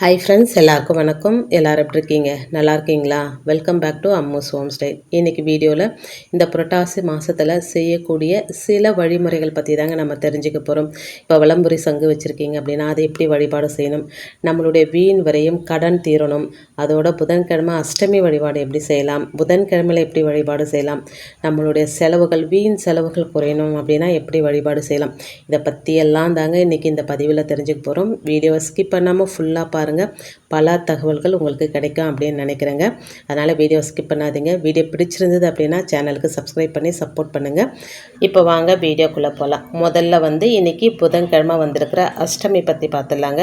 Hi friends எல்லாருக்கும் வணக்கம். எல்லோரும் எப்படி இருக்கீங்க? நல்லா இருக்கீங்களா? Welcome back to Ammu's home style இன்றைக்கி வீடியோவில் இந்த புரட்டாசி மாதத்தில் செய்யக்கூடிய சில வழிமுறைகள் பற்றி தாங்க நம்ம தெரிஞ்சுக்க போகிறோம் இப்போ விளம்புரி சங்கு வச்சுருக்கீங்க அப்படின்னா அதை எப்படி வழிபாடு செய்யணும்? நம்மளுடைய வீண் வரையும் கடன் தீரணும். அதோட புதன்கிழமை அஷ்டமி வழிபாடு எப்படி செய்யலாம்? புதன்கிழமையில் எப்படி வழிபாடு செய்யலாம்? நம்மளுடைய செலவுகள் வீண் செலவுகள் குறையணும் அப்படின்னா எப்படி வழிபாடு செய்யலாம்? இதை பற்றியெல்லாம் தாங்க இன்றைக்கி இந்த பதிவில் தெரிஞ்சுக்க போகிறோம் வீடியோவை ஸ்கிப் பண்ணாமல் ஃபுல்லாக பாருங்கள் பாருங்கள் பல தகவல்கள் உங்களுக்கு கிடைக்கும் அப்படின்னு நினைக்கிறேங்க. அதனால் வீடியோ ஸ்கிப் பண்ணாதீங்க. வீடியோ பிடிச்சிருந்தது அப்படின்னா சேனலுக்கு சப்ஸ்கிரைப் பண்ணி சப்போர்ட் பண்ணுங்கள் இப்போ வாங்க வீடியோக்குள்ளே போகலாம் முதல்ல வந்து இன்றைக்கி புதன்கிழமை வந்திருக்கிற அஷ்டமி பற்றி பார்த்துடலாங்க.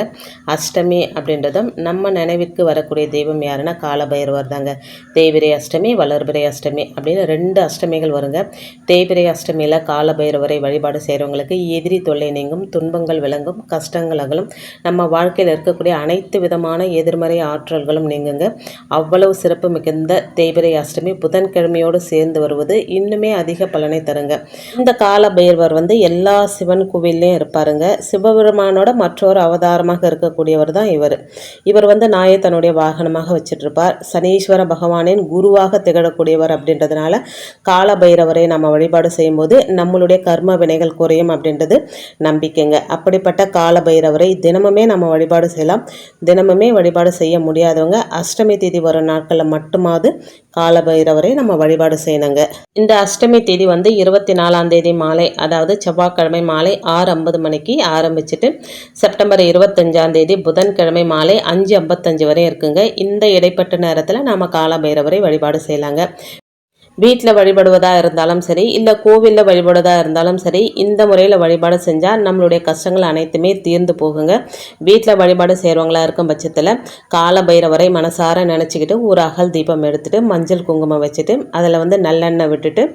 அஷ்டமி அப்படின்றதும் நம்ம நினைவிற்கு வரக்கூடிய தெய்வம் யாருன்னா காலபைரவர் தாங்க தேய்பிரை அஷ்டமி வளர்பிரை அஷ்டமி அப்படின்னு ரெண்டு அஷ்டமிகள் வருங்க. தேய்பிரை அஷ்டமியில் காலபைரவரை வழிபாடு செய்கிறவங்களுக்கு எதிரி தொல்லை நீங்கும் துன்பங்கள் விளங்கும் கஷ்டங்கள் அகலும். நம்ம வாழ்க்கையில் இருக்கக்கூடிய அனைத்து அனைத்து விதமான எதிர்மறை ஆற்றல்களும் நீங்குங்க. அவ்வளவு சிறப்பு மிகுந்த தேய்பிரை அஷ்டமி புதன்கிழமையோடு சேர்ந்து வருவது இன்னுமே அதிக பலனை தருங்க. இந்த கால பைரவர் வந்து எல்லா சிவன் கோவில்லையும் இருப்பாருங்க. சிவபெருமானோட மற்றொரு அவதாரமாக இருக்கக்கூடியவர் தான் இவர். இவர் வந்து நாயை தன்னுடைய வாகனமாக வச்சிட்ருப்பார் சனீஸ்வர பகவானின் குருவாக திகழக்கூடியவர் அப்படின்றதுனால கால பைரவரை நம்ம வழிபாடு செய்யும்போது நம்மளுடைய கர்ம வினைகள் குறையும் அப்படின்றது நம்பிக்கைங்க. அப்படிப்பட்ட கால பைரவரை தினமுமே நம்ம வழிபாடு செய்யலாம். தினமுமே வழிபாடு செய்ய முடியாதவங்க அஷ்டமி தேதி வரும் நாட்களில் மட்டுமாவது காலபைரவரை நம்ம வழிபாடு செய்யணுங்க. இந்த அஷ்டமி தேதி வந்து இருபத்தி நாலாம் தேதி மாலை அதாவது செவ்வாய்க்கிழமை மாலை ஆறு ஐம்பது மணிக்கு ஆரம்பிச்சுட்டு செப்டம்பர் இருபத்தஞ்சாம் தேதி புதன்கிழமை மாலை அஞ்சு ஐம்பத்தஞ்சு வரை இருக்குங்க. இந்த இடைப்பட்ட நேரத்தில் நாம் காலபைரவரை வழிபாடு செய்யலாங்க. வீட்டில் வழிபடுவதாக இருந்தாலும் சரி இல்லை கோவிலில் வழிபடுவதாக இருந்தாலும் சரி இந்த முறையில் வழிபாடு செஞ்சால் நம்மளுடைய கஷ்டங்கள் அனைத்துமே தீர்ந்து போகுங்க. வீட்டில் வழிபாடு செய்கிறவங்களா இருக்கும் பட்சத்தில் கால பைரவரை மனசார நினச்சிக்கிட்டு ஒரு அகல் தீபம் எடுத்துகிட்டு மஞ்சள் குங்குமம் வச்சுட்டு அதில் வந்து நல்லெண்ணெய் விட்டுட்டு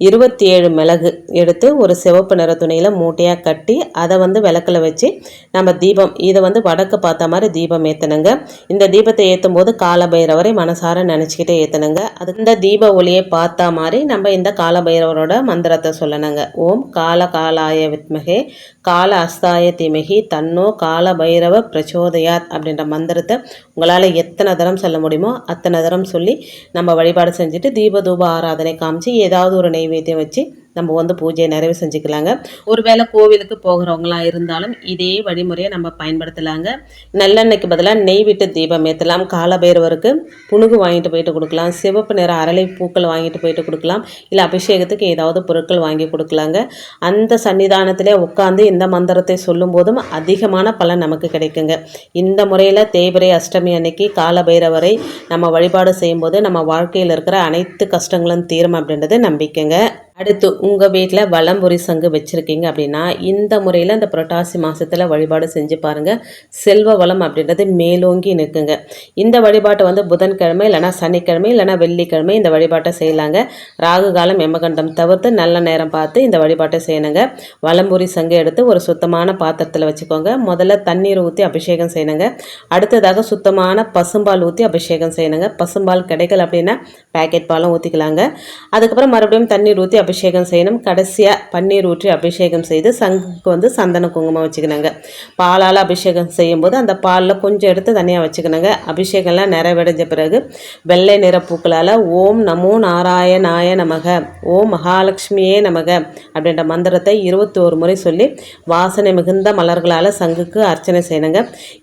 இருபத்தி ஏழு மிளகு எடுத்து ஒரு சிவப்பு நிற துணியில் மூட்டையாக கட்டி அதை வந்து விளக்கில் வச்சு நம்ம தீபம் இதை வந்து வடக்கு பார்த்த மாதிரி தீபம் ஏற்றணுங்க இந்த தீபத்தை ஏற்றும் போது கால பைரவரை மனசார நினச்சிக்கிட்டே ஏற்றணுங்க அது இந்த தீப ஒளியை பார்த்து பார்த்தா மாதிரி நம்ம இந்த காலபைரவரோட மந்திரத்தை சொல்லணுங்க. ஓம் கால காலாய வித்மகே கால அஸ்தாய திமகி தன்னோ கால பைரவ பிரச்சோதயாத் அப்படின்ற மந்திரத்தை உங்களால் எத்தனை தரம் சொல்ல முடியுமோ அத்தனை தரம் சொல்லி நம்ம வழிபாடு செஞ்சுட்டு தீப தூப ஆராதனை காமிச்சு ஏதாவது ஒரு நைவேத்தியம் வச்சு நம்ம வந்து பூஜையை நிறைவு செஞ்சுக்கலாங்க. ஒருவேளை கோவிலுக்கு போகிறவங்களாம் இருந்தாலும் இதே வழிமுறையை நம்ம பயன்படுத்தலாங்க. நல்லெண்ணெய்க்கு பதிலாக நெய் விட்டு தீபம் ஏற்றலாம் காலபைரவருக்கு புணுகு வாங்கிட்டு போயிட்டு கொடுக்கலாம். சிவப்பு நிற அரளை பூக்கள் வாங்கிட்டு போயிட்டு கொடுக்கலாம். இல்லை அபிஷேகத்துக்கு ஏதாவது பொருட்கள் வாங்கி கொடுக்கலாங்க. அந்த சன்னிதானத்திலே உட்காந்து இந்த மந்திரத்தை சொல்லும் போதும் அதிகமான பலன் நமக்கு கிடைக்குங்க. இந்த முறையில் தேய்பிரை அஷ்டமி அன்னைக்கு காலபைரவரை நம்ம வழிபாடு செய்யும்போது நம்ம வாழ்க்கையில் இருக்கிற அனைத்து கஷ்டங்களும் தீரும் அப்படின்றது நம்பிக்கைங்க. அடுத்து உங்கள் வீட்டில் வளம்புரி சங்கு வச்சுருக்கீங்க அப்படின்னா இந்த முறையில் இந்த புரட்டாசி மாதத்தில் வழிபாடு செஞ்சு பாருங்கள் செல்வ வளம் அப்படின்றது மேலோங்கி நிற்குங்க. இந்த வழிபாட்டை வந்து புதன்கிழமை இல்லைனா சனிக்கிழமை இல்லைனா வெள்ளிக்கிழமை இந்த வழிபாட்டை செய்யலாங்க. ராகு காலம் எமகண்டம் தவிர்த்து நல்ல நேரம் பார்த்து இந்த வழிபாட்டை செய்யணுங்க. வளம்புரி சங்கு எடுத்து ஒரு சுத்தமான பாத்திரத்தில் வச்சுக்கோங்க. முதல்ல தண்ணீர் ஊற்றி அபிஷேகம் செய்யணுங்க. அடுத்ததாக சுத்தமான பசும்பால் ஊற்றி அபிஷேகம் செய்யணுங்க. பசும்பால் கிடைக்கல அப்படின்னா பேக்கெட் பாலும் ஊற்றிக்கலாங்க அதுக்கப்புறம் மறுபடியும் தண்ணீர் ஊற்றி அபிஷேகம் செய்யணும். கடைசியாக பன்னீர் ஊற்றி அபிஷேகம் செய்து சங்குக்கு வந்து சந்தன குங்குமம் வச்சுக்கணுங்க. பாலால் அபிஷேகம் செய்யும்போது அந்த பாலில் கொஞ்சம் எடுத்து தனியாக வச்சுக்கணுங்க. அபிஷேகம்லாம் நிறைவடைஞ்ச பிறகு வெள்ளை நிற பூக்களால் ஓம் நமோ நாராயணாய நமக ஓம் மகாலட்சுமியே நமக அப்படின்ற மந்திரத்தை இருபத்தோரு முறை சொல்லி வாசனை மிகுந்த மலர்களால் சங்குக்கு அர்ச்சனை செய்யணுங்க.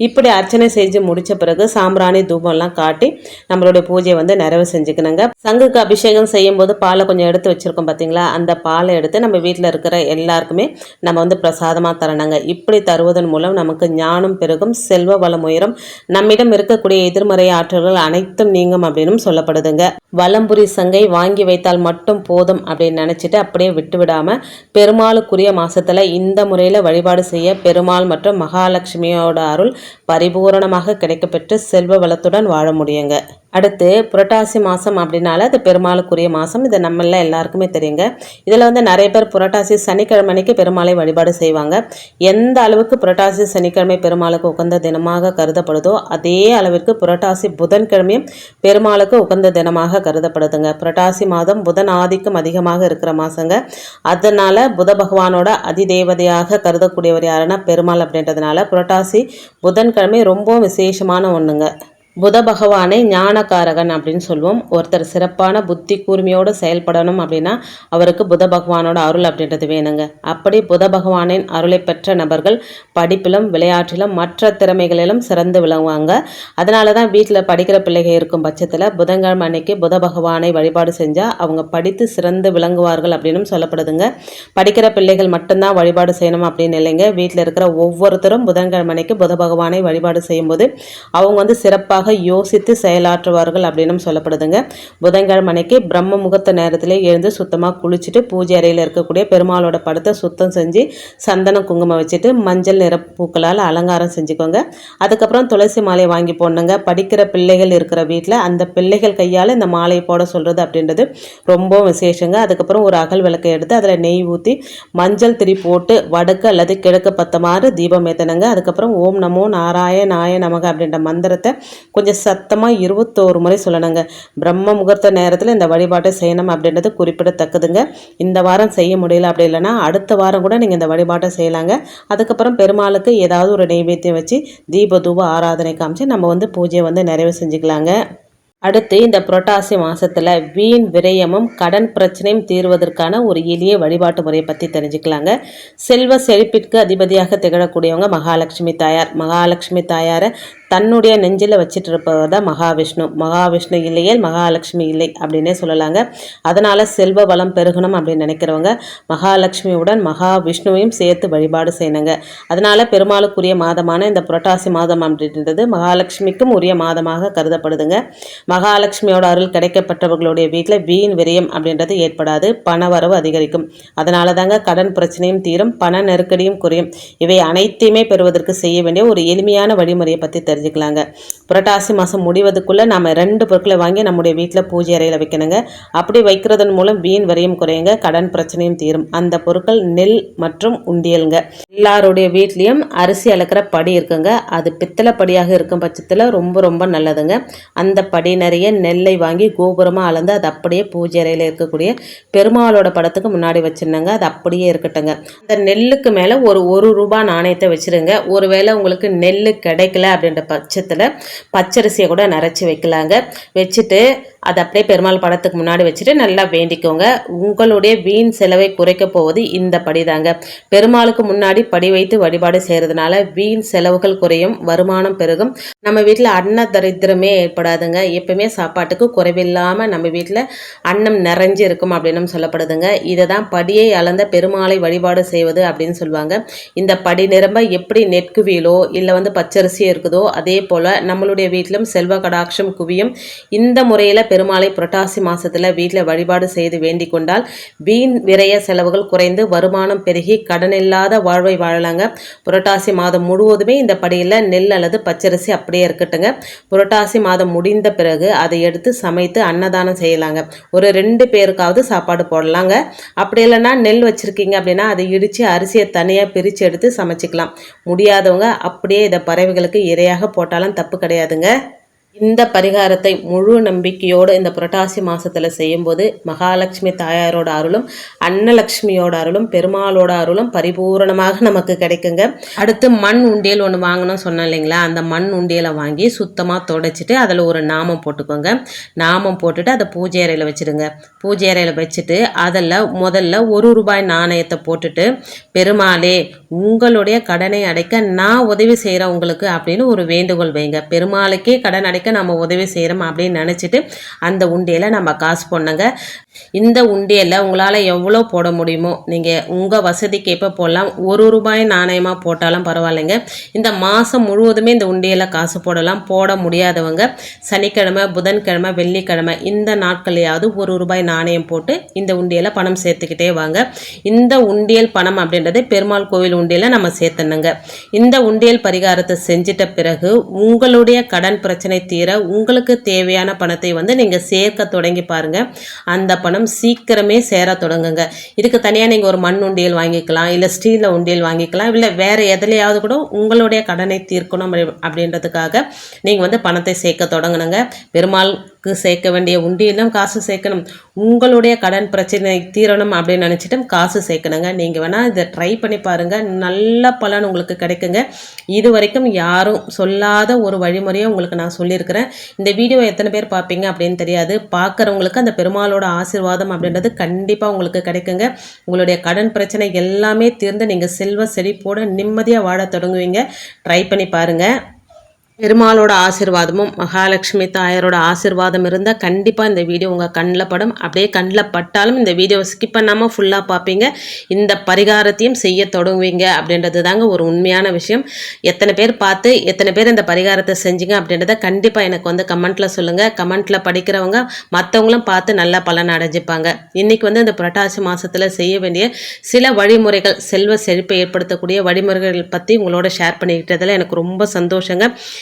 இப்படி அர்ச்சனை செஞ்சு முடித்த பிறகு சாம்பிராணி தூபம்லாம் காட்டி நம்மளுடைய பூஜையை வந்து நிறைவு செஞ்சுக்கணுங்க. சங்குக்கு அபிஷேகம் செய்யும்போது பாலை கொஞ்சம் எடுத்து வச்சுருக்கோம் பார்த்தீங்களா பார்த்தீங்களா அந்த பாலை எடுத்து நம்ம வீட்டில் இருக்கிற எல்லாருக்குமே நம்ம வந்து பிரசாதமாக தரணுங்க. இப்படி தருவதன் மூலம் நமக்கு ஞானம் பெருகும் செல்வ வளம் உயரும். நம்மிடம் இருக்கக்கூடிய எதிர்மறை ஆற்றல்கள் அனைத்தும் நீங்கும் அப்படின்னு சொல்லப்படுதுங்க. வலம்புரி சங்கை வாங்கி வைத்தால் மட்டும் போதும் அப்படின்னு நினச்சிட்டு அப்படியே விட்டு விடாமல் பெருமாளுக்குரிய மாதத்தில் இந்த முறையில் வழிபாடு செய்ய பெருமாள் மற்றும் மகாலட்சுமியோட அருள் பரிபூரணமாக கிடைக்கப்பெற்று செல்வ வளத்துடன் வாழ முடியுங்க. அடுத்து புரட்டாசி மாதம் அப்படின்னால அது பெருமாளுக்குரிய மாதம் இது நம்மள எல்லாருக்குமே தெரியுங்க. இதில் வந்து நிறைய பேர் புரட்டாசி சனிக்கிழமை பெருமாளை வழிபாடு செய்வாங்க. எந்த அளவுக்கு புரட்டாசி சனிக்கிழமை பெருமாளுக்கு உகந்த தினமாக கருதப்படுதோ அதே அளவிற்கு புரட்டாசி புதன்கிழமையும் பெருமாளுக்கு உகந்த தினமாக கருதப்படுதுங்க. புரட்டாசி மாதம் புதன் ஆதிக்கம் அதிகமாக இருக்கிற மாதங்க அதனால் புத பகவானோட அதிதேவதையாக கருதக்கூடியவர் யாருன்னா பெருமாள் அப்படின்றதுனால புரட்டாசி புதன்கிழமை ரொம்பவும் விசேஷமான ஒன்றுங்க புத பகவானை ஞானகாரகன் அப்படின்னு சொல்லுவோம் ஒருத்தர் சிறப்பான புத்தி கூர்மையோடு செயல்படணும் அப்படின்னா அவருக்கு புத பகவானோட அருள் அப்படின்றது வேணுங்க. அப்படி புத பகவானின் அருளை பெற்ற நபர்கள் படிப்பிலும் விளையாட்டிலும் மற்ற திறமைகளிலும் சிறந்து விளங்குவாங்க. அதனால தான் வீட்டில் படிக்கிற பிள்ளைகள் இருக்கும் பட்சத்தில் புதன்கிழமை அன்னைக்கு புத பகவானை வழிபாடு செஞ்சால் அவங்க படித்து சிறந்து விளங்குவார்கள் அப்படின்னு சொல்லப்படுதுங்க. படிக்கிற பிள்ளைகள் மட்டும்தான் வழிபாடு செய்யணும் அப்படின்னு இல்லைங்க. வீட்டில் இருக்கிற ஒவ்வொருத்தரும் புதன்கிழமை அன்னைக்கு புத பகவானை வழிபாடு செய்யும்போது அவங்க வந்து சிறப்பாக யோசித்து செயலாற்றுவார்கள் அப்படின்னு சொல்லப்படுதுங்க. புதன்கிழமை அன்னைக்கு பிரம்ம முகூர்த்த நேரத்திலே எழுந்து சுத்தமாக குளிச்சுட்டு பூஜை அறையில் இருக்கக்கூடிய பெருமாளோட படத்தை சுத்தம் செஞ்சு சந்தனம் குங்குமம் வச்சுட்டு மஞ்சள் நிற பூக்களால் அலங்காரம் செஞ்சுக்கோங்க. அதுக்கப்புறம் துளசி மாலையை வாங்கி போடணுங்க. படிக்கிற பிள்ளைகள் இருக்கிற வீட்டில் அந்த பிள்ளைகள் கையால் இந்த மாலையை போட சொல்கிறது அப்படின்றது ரொம்ப விசேஷங்க. அதுக்கப்புறம் ஒரு அகல் விளக்கை எடுத்து அதில் நெய் ஊற்றி மஞ்சள் திரி போட்டு வடக்கு அல்லது கிழக்கு பத்தமாறு தீபம் ஏற்றணுங்க அதுக்கப்புறம் ஓம் நமோ நாராய நாய நமக அப்படின்ற மந்திரத்தை கொஞ்சம் சத்தமாக இருபத்தோரு முறை சொல்லணுங்க. பிரம்ம முகூர்த்த நேரத்தில் இந்த வழிபாட்டை செய்யணும் அப்படின்றது குறிப்பிடத்தக்கதுங்க. இந்த வாரம் செய்ய முடியல அப்படி இல்லைன்னா அடுத்த வாரம் கூட நீங்கள் இந்த வழிபாட்டை செய்யலாங்க. அதுக்கப்புறம் பெருமாளுக்கு ஏதாவது ஒரு நெய்வேத்தியம் வச்சு தீப தூப ஆராதனை காமிச்சு நம்ம வந்து பூஜையை வந்து நிறைவு செஞ்சுக்கலாங்க. அடுத்து இந்த புரட்டாசி மாதத்தில் வீண் விரயமும் கடன் பிரச்சனையும் தீர்வதற்கான ஒரு எளிய வழிபாட்டு முறையை பற்றி தெரிஞ்சுக்கலாங்க. செல்வ செழிப்பிற்கு அதிபதியாக திகழக்கூடியவங்க மகாலட்சுமி தாயார். மகாலட்சுமி தாயாரை தன்னுடைய நெஞ்சில் வச்சுட்டு இருப்பவர் தான் மகாவிஷ்ணு. மகாவிஷ்ணு இல்லையே மகாலட்சுமி இல்லை அப்படின்னே சொல்லலாங்க. அதனால் செல்வ வளம் பெருகணும் அப்படின்னு நினைக்கிறவங்க மகாலட்சுமியுடன் மகாவிஷ்ணுவையும் சேர்த்து வழிபாடு செய்யணுங்க. அதனால் பெருமாளுக்குரிய மாதமான இந்த புரட்டாசி மாதம் அப்படின்றது மகாலட்சுமிக்கும் உரிய மாதமாக கருதப்படுதுங்க. மகாலட்சுமியோட அருள் கிடைக்கப்பட்டவர்களுடைய வீட்டில் வீண் விரயம் அப்படின்றது ஏற்படாது. பண வரவு அதிகரிக்கும். அதனால தாங்க கடன் பிரச்சனையும் தீரும் பண நெருக்கடியும் குறையும். இவை அனைத்தையுமே பெறுவதற்கு செய்ய வேண்டிய ஒரு எளிமையான வழிமுறையை பற்றி தெரிஞ்சுக்கலாங்க. புரட்டாசி மாதம் முடிவதுக்குள்ளே நம்ம ரெண்டு பொருட்களை வாங்கி நம்முடைய வீட்டில் பூஜை அறையில் வைக்கணுங்க. அப்படி வைக்கிறதன் மூலம் வீண் வரையும் குறையுங்க. கடன் பிரச்சனையும் தீரும். அந்த பொருட்கள் நெல் மற்றும் உண்டியலுங்க. எல்லாருடைய வீட்லேயும் அரிசி அளக்கிற படி இருக்குங்க. அது பித்தளை படியாக இருக்கும் பட்சத்தில் ரொம்ப ரொம்ப நல்லதுங்க. அந்த படி நிறைய நெல்லை வாங்கி கோபுரமாக அளந்து அது அப்படியே பூஜை அறையில் இருக்கக்கூடிய பெருமாளோட படத்துக்கு முன்னாடி வச்சுருந்தாங்க அது அப்படியே இருக்கட்டுங்க. அந்த நெல்லுக்கு மேலே ஒரு ஒரு ரூபாய் நாணயத்தை வச்சிருங்க. ஒருவேளை உங்களுக்கு நெல் கிடைக்கல அப்படின்ற பட்சத்தில் பச்சரிசியை கூட நரைச்சி வைக்கலாங்க. வச்சுட்டு அதை அப்படியே பெருமாள் படத்துக்கு முன்னாடி வச்சுட்டு நல்லா வேண்டிக்கோங்க. உங்களுடைய வீண் செலவை குறைக்க போவது இந்த படி தாங்க பெருமாளுக்கு முன்னாடி படி வைத்து வழிபாடு செய்கிறதுனால வீண் செலவுகள் குறையும் வருமானம் பெருகும். நம்ம வீட்டில் அன்ன தரித்திரமே ஏற்படாதுங்க. எப்பவுமே சாப்பாட்டுக்கு குறைவில்லாமல் நம்ம வீட்டில் அன்னம் நிறைஞ்சு இருக்கும் அப்படின்னு சொல்லப்படுதுங்க. இதை தான் படியை அளந்த பெருமாளை வழிபாடு செய்வது அப்படின்னு சொல்லுவாங்க. இந்த படி நிரம்ப எப்படி நெற்குவியலோ இல்லை வந்து பச்சரிசி இருக்குதோ அதே போல் நம்மளுடைய வீட்டிலும் செல்வ கடாட்சம் குவியும். இந்த முறையில் பெருமாளை புரட்டாசி மாதத்தில் வீட்டில் வழிபாடு செய்து வேண்டிக் கொண்டால் வீண் விரய செலவுகள் குறைந்து வருமானம் பெருகி கடன் இல்லாத வாழ்வை வாழலாங்க. புரட்டாசி மாதம் முழுவதுமே இந்த படியில் நெல் அல்லது பச்சரிசி அப்படியே இருக்கட்டுங்க. புரட்டாசி மாதம் முடிந்த பிறகு அதை எடுத்து சமைத்து அன்னதானம் செய்யலாங்க. ஒரு ரெண்டு பேருக்காவது சாப்பாடு போடலாங்க. அப்படி இல்லைன்னா நெல் வச்சுருக்கீங்க அப்படின்னா அதை இடித்து அரிசியை தனியாக பிரித்து எடுத்து சமைச்சிக்கலாம். முடியாதவங்க அப்படியே இதை பறவைகளுக்கு இரையாக போட்டாலும் தப்பு கிடையாதுங்க. இந்த பரிகாரத்தை முழு நம்பிக்கையோடு இந்த புரட்டாசி மாதத்தில் செய்யும்போது மகாலட்சுமி தாயாரோட அருளும் அன்னலக்ஷ்மியோட அருளும் பெருமாளோட அருளும் பரிபூரணமாக நமக்கு கிடைக்குங்க. அடுத்து மண் உண்டியல் ஒன்று வாங்கணும் சொன்னேன் இல்லைங்களா? அந்த மண் உண்டியலை வாங்கி சுத்தமாக துடைச்சிட்டு அதில் ஒரு நாமம் போட்டுக்கோங்க. நாமம் போட்டுட்டு அதை பூஜை அறையில் வச்சுடுங்க. பூஜை அறையில் வச்சுட்டு அதில் முதல்ல ஒரு ரூபாய் நாணயத்தை போட்டுட்டு பெருமாளே உங்களுடைய கடனை அடைக்க நான் உதவி செய்கிறேன் உங்களுக்கு அப்படின்னு ஒரு வேண்டுகோள் வைங்க. பெருமாளுக்கே கடன் அடைக்க நம்ம உதவி செய்கிறோம் அப்படின்னு நினச்சிட்டு அந்த உண்டியில் நம்ம காசு போடணுங்க. இந்த உண்டியில் உங்களால் எவ்வளோ போட முடியுமோ நீங்கள் உங்கள் வசதிக்கு எப்போ போடலாம். ஒரு ரூபாய் நாணயமாக போட்டாலும் பரவாயில்லைங்க. இந்த மாதம் முழுவதுமே இந்த உண்டியில் காசு போடலாம். போட முடியாதவங்க சனிக்கிழமை புதன்கிழமை வெள்ளிக்கிழமை இந்த நாட்களையாவது ஒரு ரூபாய் நாணயம் போட்டு இந்த உண்டியில் பணம் சேர்த்துக்கிட்டே வாங்க. இந்த உண்டியல் பணம் அப்படின்றது பெருமாள் கோவில் உண்டியில் நம்ம சேர்த்தணுங்க. இந்த உண்டியல் பரிகாரத்தை செஞ்சிட்ட பிறகு உங்களுடைய கடன் பிரச்சனை தீர உங்களுக்கு தேவையான பணத்தை வந்து நீங்கள் சேர்க்க தொடங்கி பாருங்கள் அந்த பணம் சீக்கிரமே சேர தொடங்குங்க. இதுக்கு தனியாக நீங்கள் ஒரு மண் உண்டியல் வாங்கிக்கலாம் இல்லை ஸ்டீலில் உண்டியல் வாங்கிக்கலாம் இல்லை வேறு எதுலையாவது கூட உங்களுடைய கடனை தீர்க்கணும் அப்படி- அப்படின்றதுக்காக நீங்கள் வந்து பணத்தை சேர்க்க தொடங்கணுங்க. பெருமாளுக்கு சேர்க்க வேண்டிய உண்டியெல்லாம் காசு சேர்க்கணும். உங்களுடைய கடன் பிரச்சனை தீரணும் அப்படின்னு நினச்சிட்டு காசு சேர்க்கணுங்க. நீங்கள் வேணால் இதை ட்ரை பண்ணி பாருங்கள் நல்ல பலன் உங்களுக்கு கிடைக்குங்க. இது வரைக்கும் யாரும் சொல்லாத ஒரு வழிமுறையை உங்களுக்கு நான் சொல்லியிருக்கிறேன். இந்த வீடியோ எத்தனை பேர் பார்ப்பீங்க அப்படின்னு தெரியாது. பார்க்குறவங்களுக்கு அந்த பெருமாளோட ஆசீர்வாதம் அப்படின்றது கண்டிப்பாக உங்களுக்கு கிடைக்குங்க. உங்களுடைய கடன் பிரச்சனை எல்லாமே தீர்ந்து நீங்கள் செல்வ செழிப்போட நிம்மதியாக வாழ தொடங்குவீங்க. ட்ரை பண்ணி பாருங்கள் பெருமாளோட ஆசிர்வாதமும் மகாலட்சுமி தாயாரோட ஆசிர்வாதம் இருந்தால் கண்டிப்பாக இந்த வீடியோ உங்கள் கண்ணில் படும். அப்படியே கண்ணில் பட்டாலும் இந்த வீடியோவை ஸ்கிப் பண்ணாமல் ஃபுல்லாக பார்ப்பீங்க. இந்த பரிகாரத்தையும் செய்ய தொடங்குவீங்க அப்படின்றது தாங்க ஒரு உண்மையான விஷயம். எத்தனை பேர் பார்த்து எத்தனை பேர் இந்த பரிகாரத்தை செஞ்சீங்க அப்படின்றத கண்டிப்பாக எனக்கு வந்து கமெண்ட்டில் சொல்லுங்கள் கமெண்ட்டில் படிக்கிறவங்க மற்றவங்களும் பார்த்து நல்லா பலன் அடைஞ்சிப்பாங்க. இன்றைக்கி வந்து இந்த புரட்டாசி மாதத்தில் செய்ய வேண்டிய சில வழிமுறைகள் செல்வ செழிப்பை ஏற்படுத்தக்கூடிய வழிமுறைகள் பற்றி உங்களோட ஷேர் பண்ணிக்கிட்டதில் எனக்கு ரொம்ப சந்தோஷங்க.